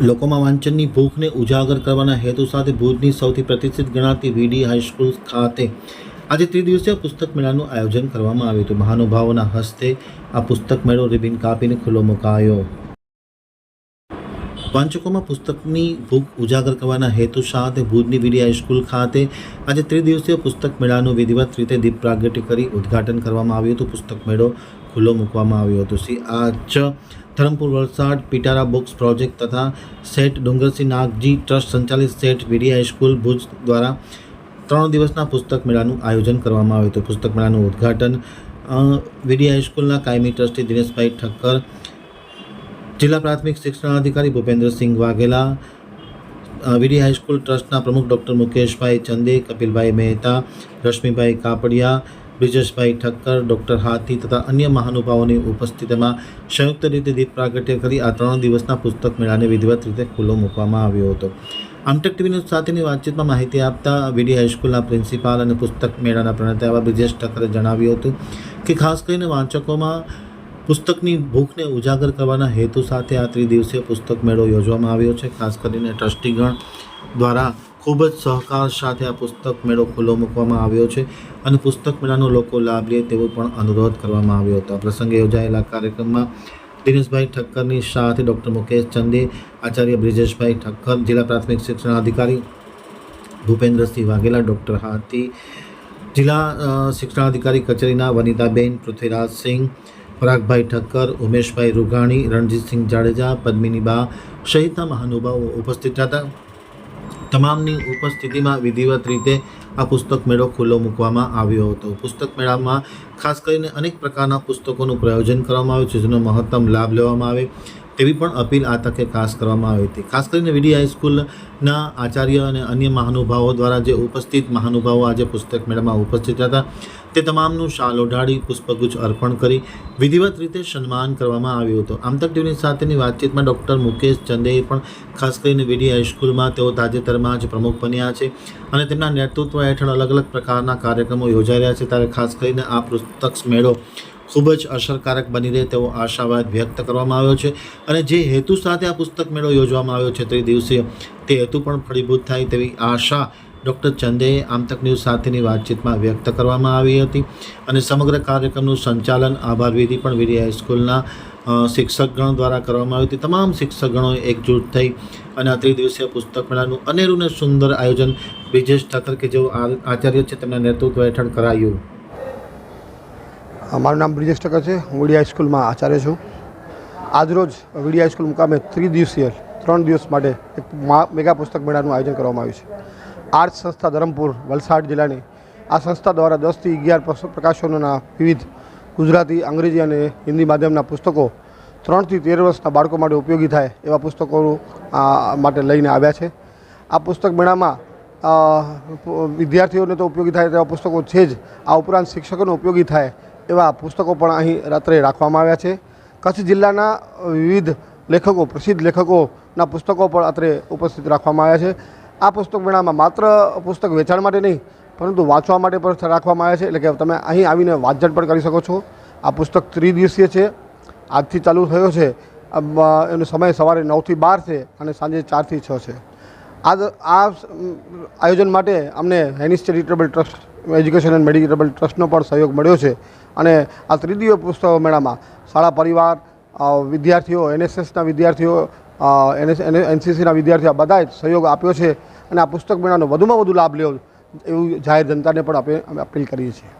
લોકોમાં વાંચનની ભૂખને ઉજાગર કરવાના હેતુ સાથે ભુજની સૌથી પ્રતિષ્ઠિત ગણાતી વીડી હાઈસ્કૂલ ખાતે આજે ત્રિદિવસીય પુસ્તક મેળાનું આયોજન કરવામાં આવ્યું હતું. મહાનુભાવોના હસ્તે આ પુસ્તક મેળો રિબિન કાપીને ખુલ્લો મુકાયો. વાંચકોમાં પુસ્તકની ભૂખ ઉજાગર કરવાના હેતુ સાથે ભુજની વીડી હાઈસ્કૂલ ખાતે આજે ત્રિદિવસીય પુસ્તક મેળાનું વિધિવત રીતે દીપ પ્રાગટ્ય કરી ઉદ્ઘાટન કરવામાં આવ્યું હતું. પુસ્તક મેળો ખુલ્લો મૂકવામાં આવ્યો હતો. શ્રી આચ ધરમપુર વલસાડ પિટારા બુક્સ પ્રોજેક્ટ તથા સેઠ ડુંગરસિંહ નાગજી ટ્રસ્ટ સંચાલિત સેઠ વીડી હાઈસ્કૂલ ભુજ દ્વારા ત્રણ દિવસના પુસ્તક મેળાનું આયોજન કરવામાં આવ્યું હતું. પુસ્તક મેળાનું ઉદ્ઘાટન વીડી હાઈસ્કૂલના કાયમી ટ્રસ્ટી દિનેશભાઈ ઠક્કર જિલ્લા પ્રાથમિક શિક્ષણાધિકારી ભૂપેન્દ્રસિંહ વાઘેલા વીડી હાઈસ્કૂલ ટ્રસ્ટના પ્રમુખ ડૉક્ટર મુકેશભાઈ ચંદે, કપિલભાઈ મહેતા, રશ્મિભાઈ કાપડિયા, બ્રિજેશભાઈ ઠક્કર, ડૉક્ટર હાથી તથા અન્ય મહાનુભાવોની ઉપસ્થિતિમાં સંયુક્ત રીતે દીપ પ્રાગટ્ય કરી આ ત્રણ દિવસના પુસ્તક મેળાને વિધિવત રીતે ખુલ્લો મૂકવામાં આવ્યો હતો. આમટેક ટીવી ન્યૂઝ સાથેની વાતચીતમાં માહિતી આપતા વીડી હાઈસ્કૂલના પ્રિન્સિપાલ અને પુસ્તક મેળાના પ્રણેતા એવા બ્રિજેશ ઠક્કરે જણાવ્યું હતું કે ખાસ કરીને વાંચકોમાં પુસ્તકની ભૂખને ઉજાગર કરવાના હેતુ સાથે આ ત્રિદિવસીય પુસ્તક મેળો યોજવામાં આવ્યો છે. ખાસ કરીને ટ્રસ્ટીગણ દ્વારા ખૂબ જ સહકાર સાથે આ પુસ્તક મેળો ખુલ્લો મૂકવામાં આવ્યો છે અને પુસ્તક મેળાનો લોકો લાભ લે તેવો પણ અનુરોધ કરવામાં આવ્યો હતો. આ પ્રસંગે યોજાયેલા કાર્યક્રમમાં દિનેશભાઈ ઠક્કરની સાથે ડૉક્ટર મુકેશ ચંદે, આચાર્ય બ્રિજેશભાઈ ઠક્કર, જિલ્લા પ્રાથમિક શિક્ષણાધિકારી ભૂપેન્દ્રસિંહ વાઘેલા, ડૉક્ટર હાથી, જિલ્લા શિક્ષણાધિકારી કચેરીના વનિતાબેન પૃથ્વીરાજસિંહ પરાગભાઈ ઠક્કર, ઉમેશભાઈ રૂઘાણી રણજીતસિંહ જાડેજા, પદ્મિનીબા સહિતના મહાનુભાવો ઉપસ્થિત હતા. તમામની ઉપસ્થિતિમાં વિધિવત રીતે આ પુસ્તક મેળો ખુલ્લો મૂકવામાં આવ્યો હતો. પુસ્તક મેળામાં ખાસ કરીને અનેક પ્રકારના પુસ્તકોનું પ્રયોજન કરવામાં આવ્યું છે, જેનો મહત્તમ લાભ લેવામાં આવે. તેવી પણ અપીલ આ તકે ખાસ કરવામાં આવી હતી. ખાસ કરીને વીડી હાઈસ્કૂલના આચાર્ય અને અન્ય મહાનુભાવો દ્વારા જે ઉપસ્થિત મહાનુભાવો આજે પુસ્તક મેળામાં ઉપસ્થિત હતા, તે તમામનું શાલ ઓઢાડી, પુષ્પગુચ્છ અર્પણ કરી વિધિવત રીતે સન્માન કરવામાં આવ્યું હતું. આમતક ટીવીની સાથેની વાતચીતમાં ડૉક્ટર મુકેશ ચંદેએ પણ ખાસ કરીને વીડી હાઈસ્કૂલમાં તેઓ તાજેતરમાં જ પ્રમુખ બન્યા છે અને તેમના નેતૃત્વ હેઠળ અલગ અલગ પ્રકારના કાર્યક્રમો યોજાઈ રહ્યા છે. ત્યારે ખાસ કરીને આ પુસ્તક મેળો ખૂબ જ અસરકારક બની રહે તેવો આશાવાદ વ્યક્ત કરવામાં આવ્યો છે. અને જે હેતુ સાથે આ પુસ્તક મેળો યોજવામાં આવ્યો છે તે દિવસે તે હેતુ પણ ફળીભૂત થાય તેવી આશા ડૉક્ટર ચંદેએ આમતક ન્યૂઝ સાથેની વાતચીતમાં વ્યક્ત કરવામાં આવી હતી. અને સમગ્ર કાર્યક્રમનું સંચાલન આભાર વિધિ પણ વીરી હાઈસ્કૂલના શિક્ષકગણ દ્વારા કરવામાં આવી હતી. તમામ શિક્ષકગણોએ એકજૂટ થઈ અને આ ત્રિદિવસીય પુસ્તક મેળાનું અનેરું ને સુંદર આયોજન બ્રિજેશ ઠક્કર કે જેઓ આચાર્ય છે તેમના નેતૃત્વ હેઠળ કરાયું. મારું નામ બ્રિજેશ ઠક્કર છે. હું વીડી હાઈસ્કૂલમાં આચાર્ય છું. આજરોજ વીડી હાઈસ્કૂલ મુકામે ત્રિદિવસીય, ત્રણ દિવસ માટે એક મેગા પુસ્તક મેળાનું આયોજન કરવામાં આવ્યું છે. આર્ટ સંસ્થા ધરમપુર, વલસાડ જિલ્લાની આ સંસ્થા દ્વારા દસથી અગિયાર પ્રકાશનોના વિવિધ ગુજરાતી, અંગ્રેજી અને હિન્દી માધ્યમના પુસ્તકો ત્રણથી તેર વર્ષના બાળકો માટે ઉપયોગી થાય એવા પુસ્તકો માટે લઈને આવ્યા છે. આ પુસ્તક મેળામાં વિદ્યાર્થીઓને તો ઉપયોગી થાય તેવા પુસ્તકો છે જ. આ ઉપરાંત શિક્ષકોને ઉપયોગી થાય એવા પુસ્તકો પણ અહીં રાત્રે રાખવામાં આવ્યા છે. કચ્છ જિલ્લાના વિવિધ લેખકો, પ્રસિદ્ધ લેખકોના પુસ્તકો પણ અત્રે ઉપસ્થિત રાખવામાં આવ્યા છે. આ પુસ્તક મેળામાં માત્ર પુસ્તક વેચાણ માટે નહીં, પરંતુ વાંચવા માટે પણ રાખવામાં આવ્યા છે. એટલે કે તમે અહીં આવીને વાંચન પણ કરી શકો છો. આ પુસ્તક ત્રિદિવસીય છે. આજથી ચાલુ થયો છે. એનો સમય સવારે નવથી બાર છે અને સાંજે ચારથી છ છે. આ આયોજન માટે અમને હેનિસ ચેરિટેબલ ટ્રસ્ટ એજ્યુકેશન એન્ડ મેડિટેબલ ટ્રસ્ટનો પણ સહયોગ મળ્યો છે. અને આ ત્રિદિવ્ય પુસ્તક મેળામાં શાળા પરિવાર વિદ્યાર્થીઓ એનએસએસના વિદ્યાર્થીઓ એનએસ એનસીસીના વિદ્યાર્થીઓ બધાએ સહયોગ આપ્યો છે. અને આ પુસ્તક મેળાનો વધુમાં વધુ લાભ લેવો એવું જાહેર જનતાને પણ આપણે અપીલ કરીએ છીએ.